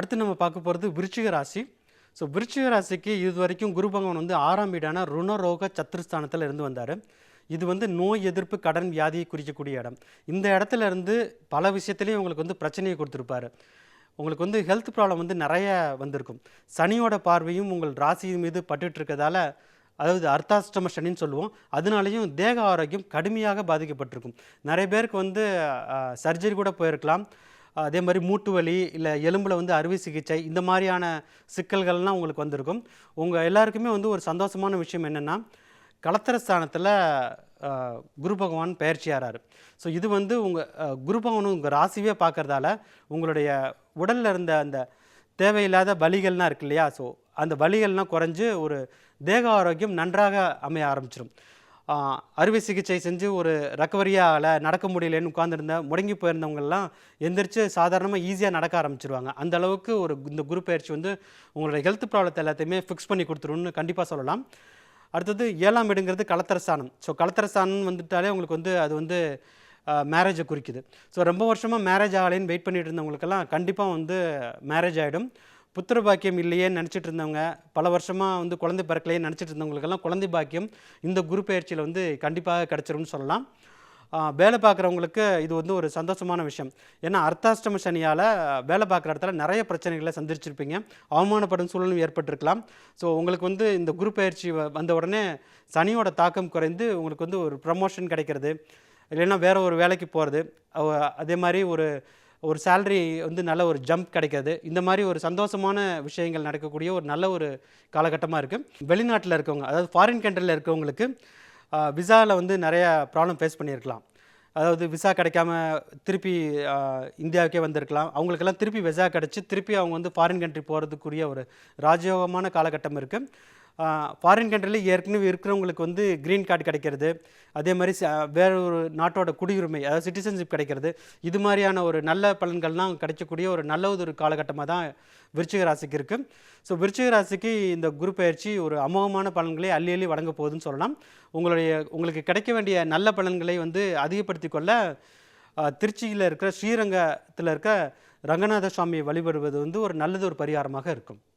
அடுத்து நம்ம பார்க்க போகிறது விருச்சிக ராசி. ஸோ விருச்சிக ராசிக்கு இது வரைக்கும் குரு பகவான் வந்து ஆறாம் வீடான ருணரோக சத்துருஸ்தானத்தில் இருந்து வந்தார். இது வந்து நோய் எதிர்ப்பு கடன் வியாதியை குறிக்கக்கூடிய இடம். இந்த இடத்துல இருந்து பல விஷயத்துலேயும் உங்களுக்கு வந்து பிரச்சனையை கொடுத்துருப்பாரு. உங்களுக்கு வந்து ஹெல்த் ப்ராப்ளம் வந்து நிறைய வந்திருக்கும். சனியோட பார்வையும் உங்கள் ராசி மீது பட்டுட்டு இருக்கதால அதாவது அர்த்தாஷ்டம சனின்னு சொல்லுவோம். அதனாலையும் தேக ஆரோக்கியம் கடுமையாக பாதிக்கப்பட்டிருக்கும். நிறைய பேருக்கு வந்து சர்ஜரி கூட போயிருக்கலாம். அதே மாதிரி மூட்டு வலி இல்லை எலும்பில் வந்து அறுவை சிகிச்சை இந்த மாதிரியான சிக்கல்கள்லாம் உங்களுக்கு வந்திருக்கும். உங்கள் எல்லாருக்குமே வந்து ஒரு சந்தோஷமான விஷயம் என்னென்னா கலத்திரஸ்தானத்தில் குரு பகவான் பயிற்சியாகிறார் ஸோ இது வந்து உங்கள் குரு பகவான் உங்கள் ராசிவே பார்க்குறதால உங்களுடைய உடலில் இருந்த அந்த தேவையில்லாத வலிகள்லாம் இருக்கு இல்லையா? ஸோ அந்த வலிகள்லாம் குறைஞ்சு ஒரு தேக ஆரோக்கியம் நன்றாக அமைய ஆரம்பிச்சிடும் அறுவை சிகிச்சை செஞ்சு ஒரு ரெக்கவரியால் நடக்க முடியலன்னு உட்காந்துருந்த முடங்கி போயிருந்தவங்கெல்லாம் எந்திரிச்சு சாதாரணமாக ஈஸியாக நடக்க ஆரம்பிச்சிருவாங்க. அந்த அளவுக்கு ஒரு இந்த குரு பயிற்சி வந்து உங்களுடைய ஹெல்த் ப்ராப்ளத்தை எல்லாத்தையுமே ஃபிக்ஸ் பண்ணி கொடுத்துருன்னு கண்டிப்பாக சொல்லலாம். அடுத்தது ஏழாம் வீடுங்கிறது கலத்தரஸ்தானம் ஸோ கலத்தரஸ்தானம் வந்துட்டாலே உங்களுக்கு வந்து அது வந்து மேரேஜை குறிக்குது. ஸோ ரொம்ப வருஷமாக மேரேஜ் ஆகலைன்னு வெயிட் பண்ணிட்டு இருந்தவங்களுக்கெல்லாம் கண்டிப்பாக வந்து மேரேஜ் ஆகிடும் புத்திர பாக்கியம் இல்லையேன்னு நினச்சிட்டு இருந்தவங்க பல வருஷமாக வந்து குழந்தை பிறக்கலையே நினச்சிட்டு இருந்தவங்களுக்கெல்லாம் குழந்தை பாக்கியம் இந்த குரு பயிற்சியில் வந்து கண்டிப்பாக கிடச்சிரும்னு சொல்லலாம். வேலை பார்க்குறவங்களுக்கு இது வந்து ஒரு சந்தோஷமான விஷயம். ஏன்னா அர்த்தாஷ்டம சனியால் வேலை பார்க்குற இடத்துல நிறைய பிரச்சனைகளை சந்திச்சிருப்பீங்க. அவமானப்படும் சூழலும் ஏற்பட்டிருக்கலாம். ஸோ உங்களுக்கு வந்து இந்த குரு பயிற்சி வ- வந்த உடனே சனியோட தாக்கம் குறைந்து உங்களுக்கு வந்து ஒரு ப்ரமோஷன் கிடைக்கிறது. இல்லைன்னா வேறு ஒரு வேலைக்கு போகிறது அதே மாதிரி ஒரு ஒரு சேலரி வந்து நல்ல ஒரு ஜம்ப் கிடைக்காது இந்த மாதிரி ஒரு சந்தோஷமான விஷயங்கள் நடக்கக்கூடிய ஒரு நல்ல ஒரு காலகட்டமாக இருக்குது வெளிநாட்டில் இருக்கவங்க அதாவது ஃபாரின் கண்ட்ரியில் இருக்கவங்களுக்கு விசாவில் வந்து நிறையா ப்ராப்ளம் ஃபேஸ் பண்ணியிருக்கலாம். அதாவது விசா கிடைக்காம திருப்பி இந்தியாவுக்கே வந்திருக்கலாம். அவங்களுக்கெல்லாம் திருப்பி விசா கிடச்சி திருப்பி அவங்க வந்து ஃபாரின் கண்ட்ரி போகிறதுக்குரிய ஒரு ராஜயோகமான காலகட்டம் இருக்குது ஃபாரின் கண்ட்ரியில் ஏற்கனவே இருக்கிறவங்களுக்கு வந்து க்ரீன் கார்டு கிடைக்கிறது. அதே மாதிரி ச- வேற ஒரு நாட்டோட குடியுரிமை அதாவது சிட்டிசன்ஷிப் கிடைக்கிறது. இது மாதிரியான ஒரு நல்ல பலன்கள்லாம் கிடைக்கக்கூடிய ஒரு நல்ல ஒரு காலகட்டமாக தான் விருச்சிக ராசிக்கு இருக்குது ஸோ விருச்சிக ராசிக்கு இந்த குரு பயிற்சி ஒரு அமோகமான பலன்களை அள்ளி அள்ளி வழங்க போகுதுன்னு சொல்லலாம். உங்களுடைய உங்களுக்கு கிடைக்க வேண்டிய நல்ல பலன்களை வந்து அதிகப்படுத்தி கொள்ள திருச்சியில் இருக்கிற ஸ்ரீரங்கத்தில் இருக்க ரங்கநாத சுவாமியை வழிபடுவது வந்து ஒரு நல்லது ஒரு பரிகாரமாக இருக்கும்.